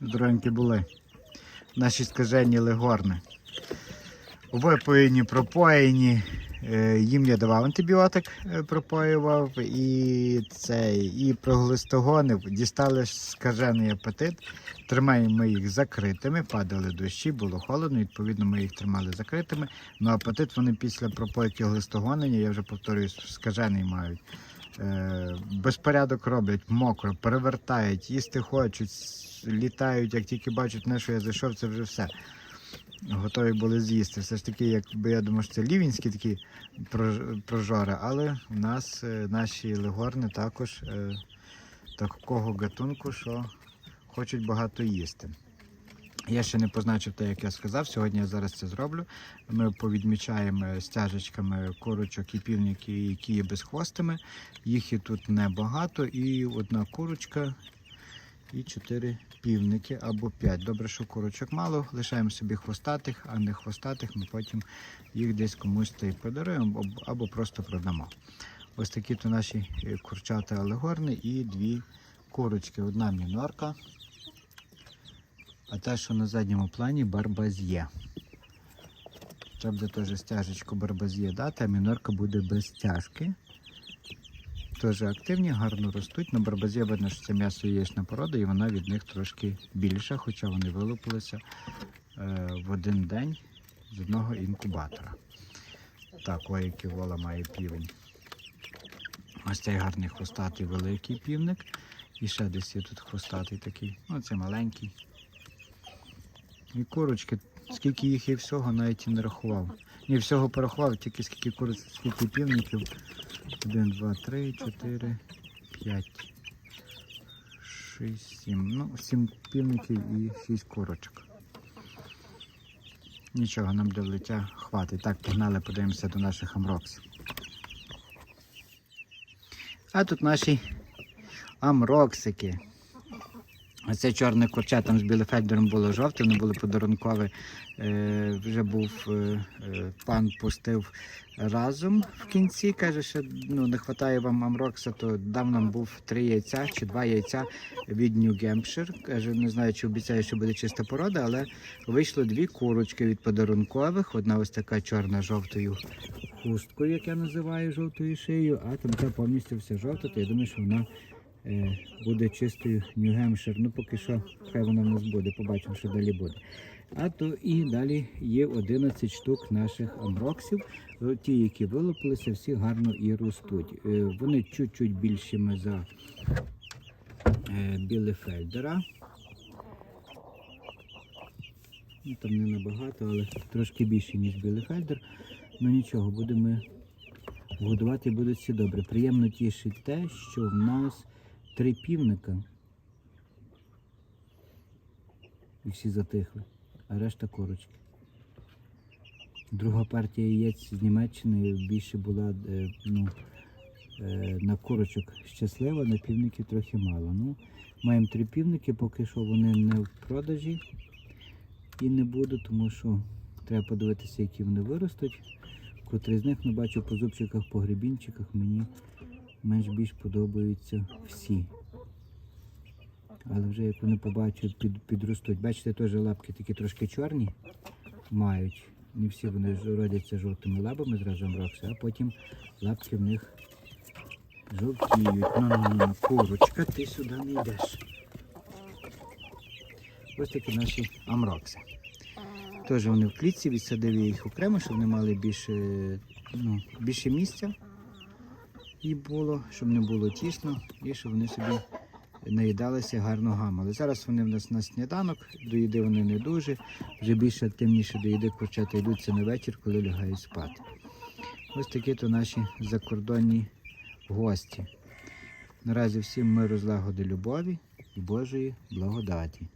Здоровенькі були. Наші скажені легорни. Випоєні, пропоєні. Е, Їм я давав антибіотик, е, пропоював і і проглистогонив. Дістали скажений апетит. Тримаємо ми їх закритими, падали дощі, було холодно, відповідно, ми їх тримали закритими. Ну апетит вони після пропойки глистогонення, я вже повторюю, скажений мають. Безпорядок роблять, мокро, перевертають, їсти хочуть, літають, як тільки бачать на що я зайшов, це вже все. Готові були з'їсти. Все ж таки, якби я думав, що це лівінські такі прожори, але в нас е, наші легорни також е, такого гатунку, що хочуть багато їсти. Я ще не позначив те, як я сказав. Сьогодні я зараз це зроблю. Ми повідмічаємо стяжечками курочок і півники, які є безхвостими. Їх і тут небагато, і одна курочка, і чотири півники або п'ять. Добре, що курочок мало, лишаємо собі хвостатих, а не хвостатих ми потім їх десь комусь та й подаруємо або- або просто продамо. Ось такі то наші е, курчата алегорни і дві курочки. Одна мінорка, а та, що на задньому плані барбаз'є. Треба буде теж стяжечку барбаз'є дати, а мінорка буде без стяжки. Теж активні, гарно ростуть. На барбазі видно, що це м'ясо яєчна порода, і вона від них трошки більша, хоча вони вилупилися е, в один день з одного інкубатора. Так, ой, який вола має півень. Ось цей гарний хвостатий великий півник. І ще десь є тут хвостатий такий. Ну, це маленький. І курочки, скільки їх є всього, навіть і не рахував. Ні, всього порахував, тільки скільки куриць, скільки півників. Один, два, три, чотири, п'ять, шість, сім. Ну, сім півників і шість курочок. Нічого, нам для лиття хватить. Так, погнали, подивимося до наших амроксів. А тут наші амроксики. Оце чорне курча там з білефельдером було жовте, вони були подарункові. Е, вже був е, е, пан пустив разом в кінці. Каже, що ну, не вистачає вам амрокса, то дав нам був три яйця чи два яйця від Hampshire. Каже, не знаю, чи обіцяє, що буде чиста порода, але вийшло дві курочки від подарункових. Одна ось така чорна жовтою хусткою, як я називаю жовтою шиєю, а там це повністю все жовта, то я думаю, що вона буде чистою Hampshire. Ну поки що хай вона в нас буде, побачимо, що далі буде. А то і далі є 11 штук наших амроксів. Е, Ті, які вилупилися, всі гарно і ростуть. Е, Вони чуть-чуть більшими за е, білефельдера. Ну, там не набагато, але трошки більше, ніж білефельдер. Ну нічого, будемо годувати будуть всі добре. Приємно тішить те, що в нас три півника. І всі затихли, а решта корочки. Друга партія яєць з Німеччини більше була е, ну, е, на курочок щаслива, на півників трохи мало. Ну, маємо три півники, поки що вони не в продажі і не буду, тому що треба подивитися, які вони виростуть. Котрий з них не бачу по зубчиках, по гребінчиках, мені менш більш подобаються всі. Але вже як вони побачать, під, підростуть. Бачите, теж лапки такі трошки чорні мають. Не всі вони родяться жовтими лапами зразу амрокси, а потім лапки в них жовтіють. Ну, ну, ну, курочка, ти сюди не йдеш. Ось такі наші амрокси. Теж вони в клітці, відсадив я їх окремо, щоб вони мали більше, ну, більше місця і було, щоб не було тісно, і щоб вони собі наїдалися гарно гамали. Зараз вони в нас на сніданок, до їди вони не дуже, вже більше активніше до їди курчата йдуться на вечір, коли лягають спати. Ось такі то наші закордонні гості. Наразі всім миру, злагоди, любові і Божої благодаті.